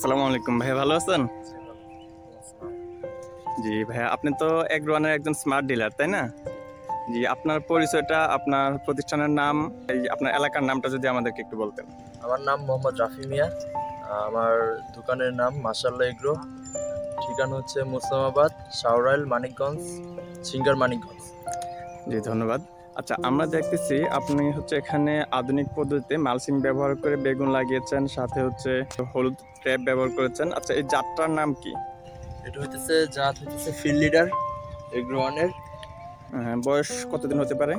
আসসালামু আলাইকুম। ভাই ভালো আছেন? জি ভাইয়া আপনি তো এক এগ্রোয়ানের একজন স্মার্ট ডিলার তাই না? জি আপনার পরিচয়টা আপনার প্রতিষ্ঠানের নাম এই আপনার এলাকার নামটা যদি আমাদেরকে একটু বলতেন। আমার নাম মোহাম্মদ রাফি মিয়া। আমার দোকানের নাম মাসাল্লা এগ্রো। ঠিকানা হচ্ছে মুসলামাবাদ শাহরাইল মানিকগঞ্জ সিঙ্গার মানিকগঞ্জ। জি ধন্যবাদ। আচ্ছা আমরা দেখতেছি আপনি হচ্ছে এখানে আধুনিক পদ্ধতিতে মালসিং ব্যবহার করে বেগুন লাগিয়েছেন সাথে হচ্ছে হলুদ ট্র্যাপ ব্যবহার করেছেন। আচ্ছা এই জাতটার নাম কি? এটা হইতেছে জাত হইতেছে ফিল্ড লিডার এগ্রোয়ানের হ্যাঁ, বয়স কতদিন হতে পারে?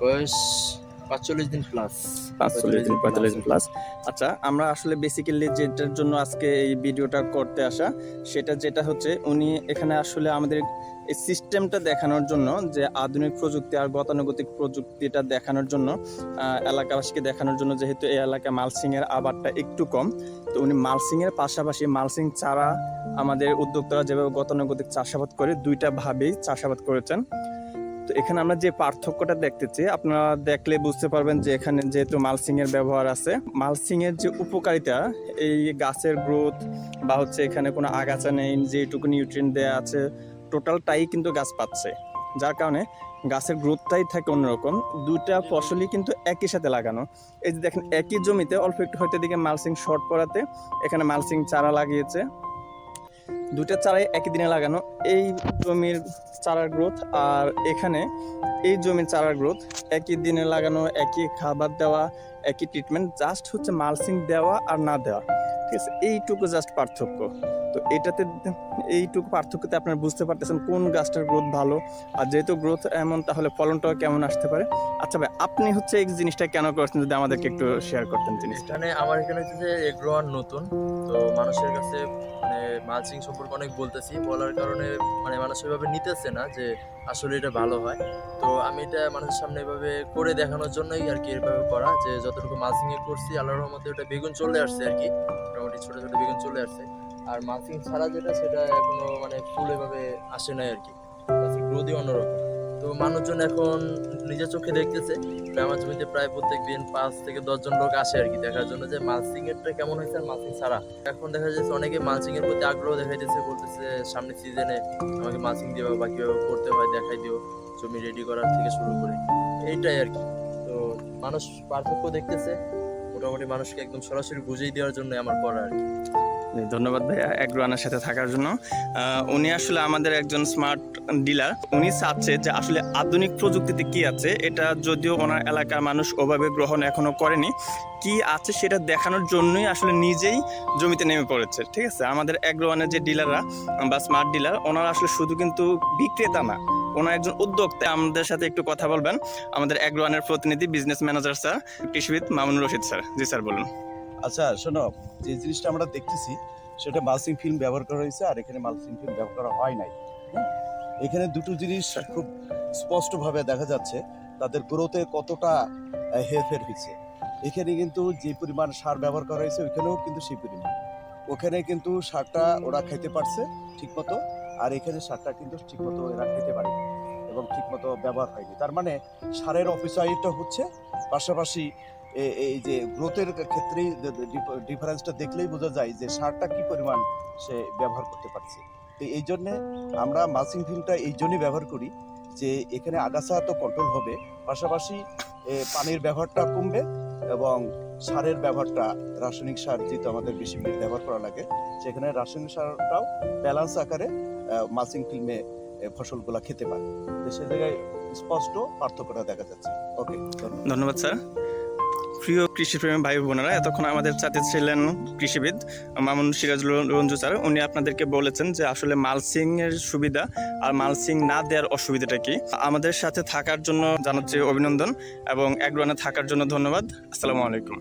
বয়স পাঁচচল্লিশ দিন প্লাস পাঁচচল্লিশ দিন পঁয়তাল্লিশ দিন প্লাস আচ্ছা আমরা আসলে বেসিক্যালি যেটার জন্য আজকে এই ভিডিওটা করতে আসা সেটা যেটা হচ্ছে উনি এখানে আসলে আমাদের এই সিস্টেমটা দেখানোর জন্য যে আধুনিক প্রযুক্তি আর গতানুগতিক প্রযুক্তিটা দেখানোর জন্য এলাকাবাসীকে দেখানোর জন্য যেহেতু এই এলাকায় মালসিং এর আবারটা একটু কম তো উনি মালসিং এর পাশাপাশি মালসিং চারা আমাদের উদ্যোক্তারা যেভাবে গতানুগতিক চাষাবাদ করে দুইটা ভাবেই চাষাবাদ করেছেন। তো এখানে আমরা যে পার্থক্যটা দেখতেছি, আপনারা দেখলে বুঝতে পারবেন যে এখানে যেহেতু মালসিং এর ব্যবহার আছে মালসিং এর যে উপকারিতা, এই গাছের গ্রোথ বা হচ্ছে এখানে কোনো আগাছা নেই যেটুকু নিউট্রিয়েন্ট দেওয়া আছে টোটালটাই কিন্তু গাছ পাচ্ছে। যার কারণে গাছের গ্রোথটাই থাকে অন্যরকম, দুইটা ফসলই কিন্তু একই সাথে লাগানো। এই যে দেখেন, একই জমিতে অল্প একটু হয়তো দিকে মালসিং শর্ট করাতে এখানে মালসিং চারা লাগিয়েছে। দুইটা চারাই একই দিনে লাগানো। এই জমির চারার গ্রোথ আর এখানে এই জমির চারার গ্রোথ একই দিনে লাগানো, একই খাবার দেওয়া, একই ট্রিটমেন্ট জাস্ট হচ্ছে মালসিং দেওয়া আর না দেওয়া। ঠিক আছে, এইটুকু জাস্ট পার্থক্য। তো এটাতে এইটুকু পার্থক্যতে আপনারা বুঝতে পারতেছেন কোন গাছটার গ্রোথ ভালো। আর যেহেতু গ্রোথ এমন তাহলে ফলনটাও কেমন আসতে পারে? আচ্ছা ভাই আপনি হচ্ছে এই জিনিসটা কেন করছেন? যদি আমাদেরকে একটু শেয়ার করতেন জিনিসটা। এখানে আমার এখানে হচ্ছে যে এগ্রো নতুন তো মানুষের কাছে মানে মালচিং সম্পর্কে অনেক বলতেছি। বলার কারণে মানে মানুষ ওইভাবে নিতেছে না যে আসলে এটা ভালো হয়। তো আমি এটা মানুষের সামনে এভাবে করে দেখানোর জন্যই আর কি এভাবে করা যে যতটুকু মালচিং এ করছি আল্লাহর রহমতে ওটা বেগুন চলে আসছে আর কি। মোটামুটি ছোট ছোট বেগুন চলে আসছে। আর মালচিং ছাড়া যেটা, সেটা এখনও মানে ফুল এভাবে আসে নাই আর কি। গ্রোথই অন্যরকম। তো মানুষজন এখন নিজের চোখে দেখতেছে আমার জমিতে প্রায় প্রত্যেক দিন পাঁচ থেকে দশজন লোক আসে আর কি, দেখার জন্য যে মালচিং এরটা কেমন হয়েছে আর মালচিং ছাড়া। এখন দেখা যাচ্ছে অনেকে মালচিং এর প্রতি আগ্রহ দেখাইতেছে, বলতেছে সামনের সিজনে আমাকে মালচিং দিও বা কীভাবে করতে হয়, দেখাই দিও, জমি রেডি করার থেকে শুরু করে। এইটাই আর কি। তো মানুষ পার্থক্য দেখতেছে মোটামুটি মানুষকে একদম সরাসরি বুঝিয়ে দেওয়ার জন্য আমার করা আর কি। ধন্যবাদ ভাইয়া অ্যাগ্রোয়ানের সাথে থাকার জন্য। উনি আসলে আমাদের একজন স্মার্ট ডিলার উনি চাচ্ছে যে আসলে আধুনিক প্রযুক্তিতে কি আছে, এটা যদিও ওনার এলাকার মানুষ ওভাবে গ্রহণ এখনও করেনি। কি আছে সেটা দেখানোর জন্যই আসলে নিজেই জমিতে নেমে পড়েছে, ঠিক আছে? আমাদের অ্যাগ্রোয়ানের যে ডিলাররা বা স্মার্ট ডিলার ওনারা আসলে শুধু কিন্তু বিক্রেতা না ওনার একজন উদ্যোক্তা আমাদের সাথে একটু কথা বলবেন। আমাদের অ্যাগ্রোয়ানের প্রতিনিধি বিজনেস ম্যানেজার স্যার কৃষিবিদ মামুনুর রশিদ স্যার জি স্যার বলুন। আচ্ছা শোনো, যে জিনিসটা আমরা দেখতেছি, সেটা মালসিং ফিল্ম ব্যবহার করা হয়েছে, আর এখানে মালসিং ফিল্ম ব্যবহার করা হয় নাই? এখানে দুটো জিনিস খুব স্পষ্টভাবে দেখা যাচ্ছে, তাদের গ্রোথে কতটা হেরফের হয়েছে। এখানে কিন্তু যে পরিমাণ সার ব্যবহার করা হয়েছে, ওইখানেও কিন্তু সেই পরিমাণ। ওখানে কিন্তু সারটা ওরা খাইতে পারছে ঠিকমতো। আর এখানে সারটা কিন্তু ঠিকমতো এরা খেতে পারেনি এবং ঠিকমতো ব্যবহার হয়নি। তার মানে সারের অফিসাইটটা হচ্ছে পাশাপাশি এই যে গ্রোথের ক্ষেত্রেই ডিফারেন্সটা দেখলেই বোঝা যায় যে সারটা কি পরিমাণ সে ব্যবহার করতে পারছে। তো এই জন্যে আমরা মাসিং ফিল্মটা এই জন্যই ব্যবহার করি যে এখানে আগাছা তো কন্ট্রোল হবে, পাশাপাশি পানির ব্যবহারটা কমবে এবং সারের ব্যবহারটা, রাসায়নিক সার যেহেতু আমাদের বেশি ব্যবহার করা লাগে, সেখানে রাসায়নিক সারটাও ব্যালান্স আকারে মাসিং ফিল্মে ফসলগুলা খেতে পারে। সে জায়গায় স্পষ্ট পার্থক্যটা দেখা যাচ্ছে। ওকে ধন্যবাদ, স্যার। প্রিয় কৃষিপ্রেমী ভাই বোনেরা, এতক্ষণ আমাদের সাথে ছিলেন কৃষিবিদ মামুন সিরাজুল রঞ্জু স্যার। উনি আপনাদেরকে বলেছেন যে আসলে মালসিং এর সুবিধা আর মালসিং না দেওয়ার অসুবিধাটা কি। আমাদের সাথে থাকার জন্য জানাচ্ছি অভিনন্দন এবং এক রানে থাকার জন্য ধন্যবাদ। আসসালামু আলাইকুম।